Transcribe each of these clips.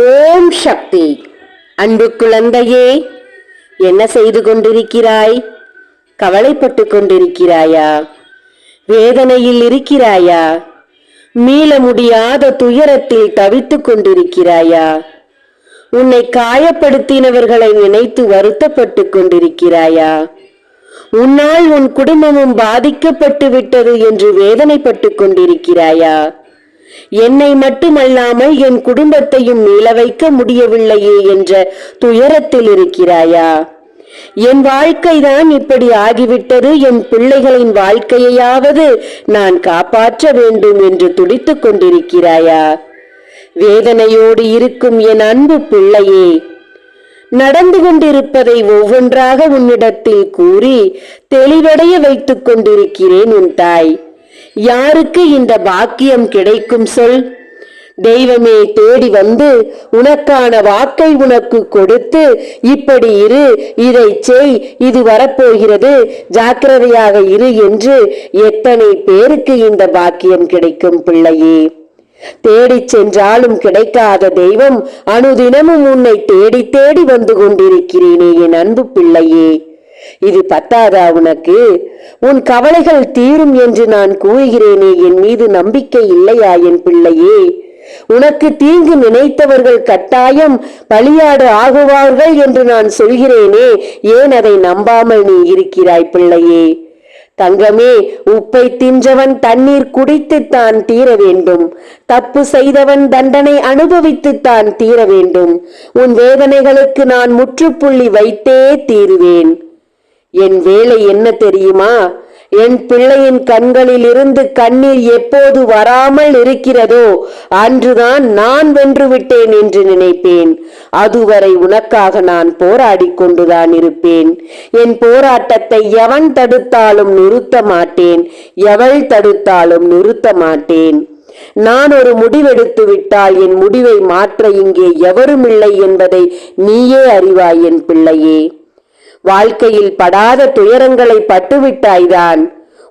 ஓம் சக்தி. அன்பு குழந்தையே என்ன செய்து கொண்டிருக்கிறாய்? கவலைப்பட்டு கொண்டிருக்கிறாயா? வேதனையில் இருக்கிறாயா? மீள முடியாத துயரத்தில் தவித்துக் கொண்டிருக்கிறாயா? உன்னை காயப்படுத்தினவர்களை நினைத்து வருத்தப்பட்டு கொண்டிருக்கிறாயா? உன்னால் உன் குடும்பமும் பாதிக்கப்பட்டு விட்டது என்று வேதனைப்பட்டு கொண்டிருக்கிறாயா? என்னை மட்டுமல்லாமல் என் குடும்பத்தையும் மீள வைக்க முடியவில்லையே என்ற துயரத்தில் இருக்கிறாயா? என் வாழ்க்கைதான் இப்படி ஆகிவிட்டது. என் பிள்ளைகளின் வாழ்க்கையையாவது நான் காப்பாற்ற வேண்டும் என்று துடித்துக் கொண்டிருக்கிறாயா? வேதனையோடு இருக்கும் என் அன்பு பிள்ளையே நடந்து கொண்டிருப்பதை ஒவ்வொன்றாக உன்னிடத்தில் கூறி தெளிவடைய வைத்துக் கொண்டிருக்கிறேன் உன் தாய். யாருக்கு இந்த பாக்கியம் கிடைக்கும் சொல்? தெய்வமே தேடி வந்து உனக்கான வாக்கை உனக்கு கொடுத்து இப்படி இரு இதை செய் இது வரப்போகிறது ஜாக்கிரதையாக இரு என்று எத்தனை பேருக்கு இந்த பாக்கியம் கிடைக்கும் பிள்ளையே? தேடிச் சென்றாலும் கிடைக்காத தெய்வம் அனுதினமும் உன்னை தேடி தேடி வந்து கொண்டிருக்கிறேனே என் அன்பு பிள்ளையே. இது பத்தாதா உனக்கு? உன் கவலைகள் தீரும் என்று நான் கூறுகிறேனே என் மீது நம்பிக்கை இல்லையா என் பிள்ளையே? உனக்கு தீங்கு நினைத்தவர்கள் கட்டாயம் பலியாடு ஆகுவார்கள் என்று நான் சொல்கிறேனே ஏன் அதை நம்பாமல் நீ இருக்கிறாய் பிள்ளையே? தங்கமே உப்பை தின்றவன் தண்ணீர் குடித்துத்தான் தீர வேண்டும். தப்பு செய்தவன் தண்டனை அனுபவித்துத்தான் தீர வேண்டும். உன் வேதனைகளுக்கு நான் முற்றுப்புள்ளி வைத்தே தீருவேன். என் வேலை என்ன தெரியுமா? என் பிள்ளையின் கண்களில் இருந்து கண்ணீர் எப்போது வராமல் இருக்கிறதோ அன்றுதான் நான் வென்று விட்டேன் என்று நினைப்பேன். அதுவரை உனக்காக நான் போராடி கொண்டுதான் இருப்பேன். என் போராட்டத்தை எவன் தடுத்தாலும் நிறுத்த மாட்டேன். எவள் தடுத்தாலும் நிறுத்த மாட்டேன். நான் ஒரு முடிவெடுத்து விட்டால் என் முடிவை மாற்ற இங்கே எவருமில்லை என்பதை நீயே அறிவாய் என் பிள்ளையே. வாழ்க்கையில் படாத துயரங்களை பட்டுவிட்டாய்தான்.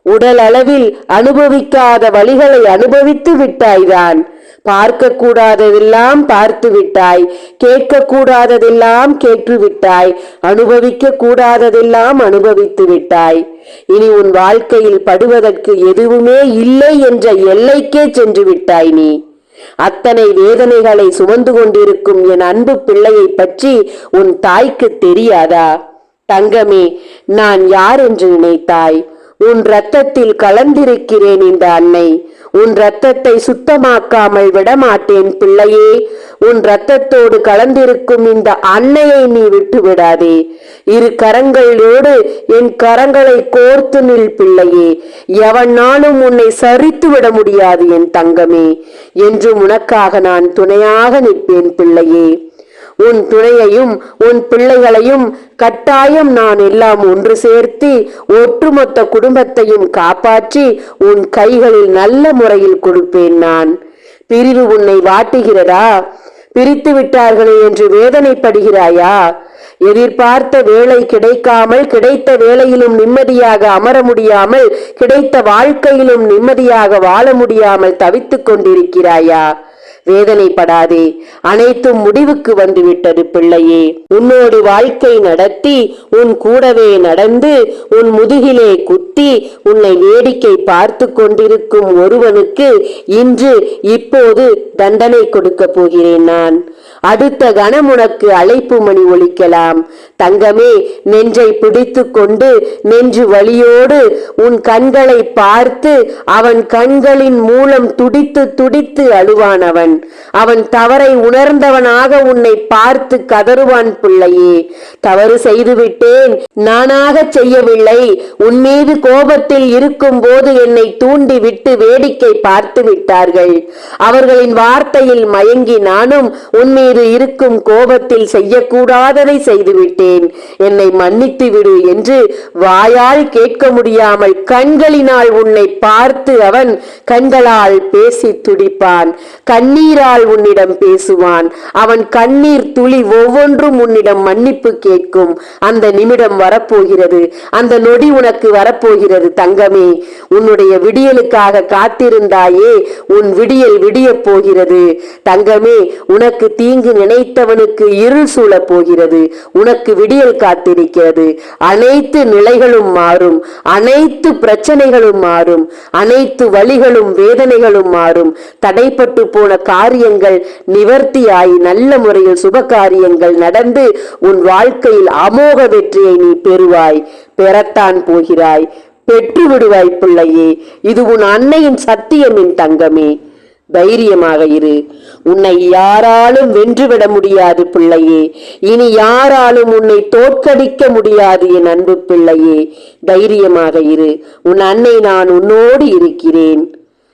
உடல் அளவில் அனுபவிக்காத வழிகளை அனுபவித்து விட்டாய்தான். பார்க்க கூடாததெல்லாம் பார்த்து விட்டாய் கேட்க கூடாததெல்லாம் கேட்டு விட்டாய் அனுபவிக்க கூடாததெல்லாம் அனுபவித்து விட்டாய் இனி உன் வாழ்க்கையில் படுவதற்கு எதுவுமே இல்லை என்ற எல்லைக்கே சென்று விட்டாய் நீ. அத்தனை வேதனைகளை சுமந்து கொண்டிருக்கும் என் அன்பு பிள்ளையை பற்றி உன் தாய்க்கு தெரியாதா? தங்கமே நான் யார் என்று நினைத்தாய்? உன் ரத்தத்தில் கலந்திருக்கிறேன் இந்த அன்னை. உன் ரத்தத்தை சுத்தமாக்காமல் விடமாட்டேன் பிள்ளையே. உன் ரத்தத்தோடு கலந்திருக்கும் இந்த அன்னையை நீ விட்டு விடாதே இரு கரங்களோடு என் கரங்களை கோர்த்து நில் பிள்ளையே. எவனாலும் உன்னை சரித்து விட முடியாது என் தங்கமே. என்றும் உனக்காக நான் துணையாக நிற்பேன் பிள்ளையே. உன் துணையையும் உன் பிள்ளைகளையும் கட்டாயம் நான் எல்லாம் ஒன்று சேர்த்து ஒட்டுமொத்த குடும்பத்தையும் காப்பாற்றி உன் கைகளில் நல்ல முறையில் கொடுப்பேன் நான். பிரிவு உன்னை வாட்டுகிறதா? பிரித்து விட்டார்களே என்று வேதனைப்படுகிறாயா? எதிர்பார்த்த வேலை கிடைக்காமல் கிடைத்த வேலையிலும் நிம்மதியாக அமர முடியாமல் கிடைத்த வாழ்க்கையிலும் நிம்மதியாக வாழ முடியாமல் தவித்துக் கொண்டிருக்கிறாயா? வேதனைப்படாதே. அனைத்தும் முடிவுக்கு வந்துவிட்டது பிள்ளையே. உன்னோடு வாழ்க்கை நடத்தி உன் கூடவே நடந்து உன் முதுகிலே குத்தி உன்னை வேடிக்கை பார்த்து கொண்டிருக்கும் ஒருவனுக்கு இன்று இப்போது தண்டனை கொடுக்க போகிறேன் நான். அடுத்த கணம் உனக்கு அழைப்பு மணி ஒலிக்கலாம். தங்கமே நெஞ்சை பிடித்து கொண்டு நெஞ்சு வழியோடு உன் கண்களை பார்த்து அவன் கண்களின் மூலம் துடித்து துடித்து அழுவான் அவன். அவன் தவறை உணர்ந்தவனாக உன்னை பார்த்து கதறுவான் பிள்ளையே. தவறு செய்துவிட்டேன் நானாக செய்யவில்லை. உன் மீது கோபத்தில் இருக்கும் போது என்னை தூண்டி விட்டு வேடிக்கை பார்த்து விட்டார்கள். அவர்களின் வார்த்தையில் மயங்கி நானும் உன்மீது மீது இருக்கும் கோபத்தில் செய்யக்கூடாததை செய்துவிட்டேன். என்னை மன்னித்து விடு என்று வாயால் கேட்க முடியாமல் கண்களினால் உன்னை பார்த்து அவன் கண்களால் பேசி துடிப்பான். கண்ணீரால் உன்னிடம் பேசுவான். அவன் கண்ணீர் துளி ஒவ்வொன்றும் உன்னிடம் மன்னிப்பு கேட்கும். அந்த நிமிடம் வரப்போகிறது. அந்த நொடி உனக்கு வரப்போகிறது தங்கமே. உன்னுடைய விடியலுக்காக காத்திருந்தாயே. உன் விடியல் விடியப் போகிறது. தங்கமே உனக்கு தீங்கு தீங்கு நினைத்தவனுக்கு இருள் சூழப் போகிறது உனக்கு விடியல் காத்திருக்கிறது. அனைத்து நிலைகளும் மாறும். அனைத்து பிரச்சனைகளும் மாறும். அனைத்து வழிகளும் வேதனைகளும் மாறும். தடைப்பட்டு போன காரியங்கள் நிவர்த்தியாய் நல்ல முறையில் சுப காரியங்கள் நடந்து உன் வாழ்க்கையில் அமோக வெற்றியை நீ பெறுவாய். பெறத்தான் போகிறாய். பெற்று விடுவாய் பிள்ளையே. இது உன் அன்னையின் சத்தியமின் தங்கமே. தைரியமாக இரு. உன்னை யாராலும் வென்றுவிட முடியாது பிள்ளையே. இனி யாராலும் உன்னை தோற்கடிக்க முடியாது என் அன்பு பிள்ளையே. தைரியமாக இரு. உன் அன்னை நான் உன்னோடு இருக்கிறேன்.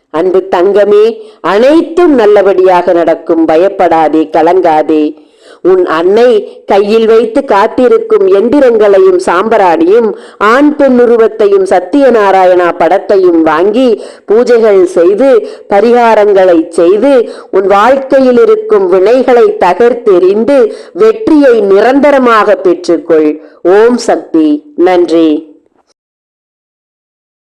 அன்பு தங்கமே அனைத்தும் நல்லபடியாக நடக்கும். பயப்படாதே கலங்காதே. உன் அன்னை கையில் வைத்து காத்திருக்கும் எந்திரங்களையும் சாம்பராணியும் ஆண் பெண் உருவத்தையும் சத்தியநாராயணா படத்தையும் வாங்கி பூஜைகள் செய்து பரிகாரங்களை செய்து உன் வாழ்க்கையில் இருக்கும் வினைகளை தகர்த்தெறிந்து வெற்றியை நிரந்தரமாக பெற்றுக்கொள். ஓம் சக்தி. நன்றி.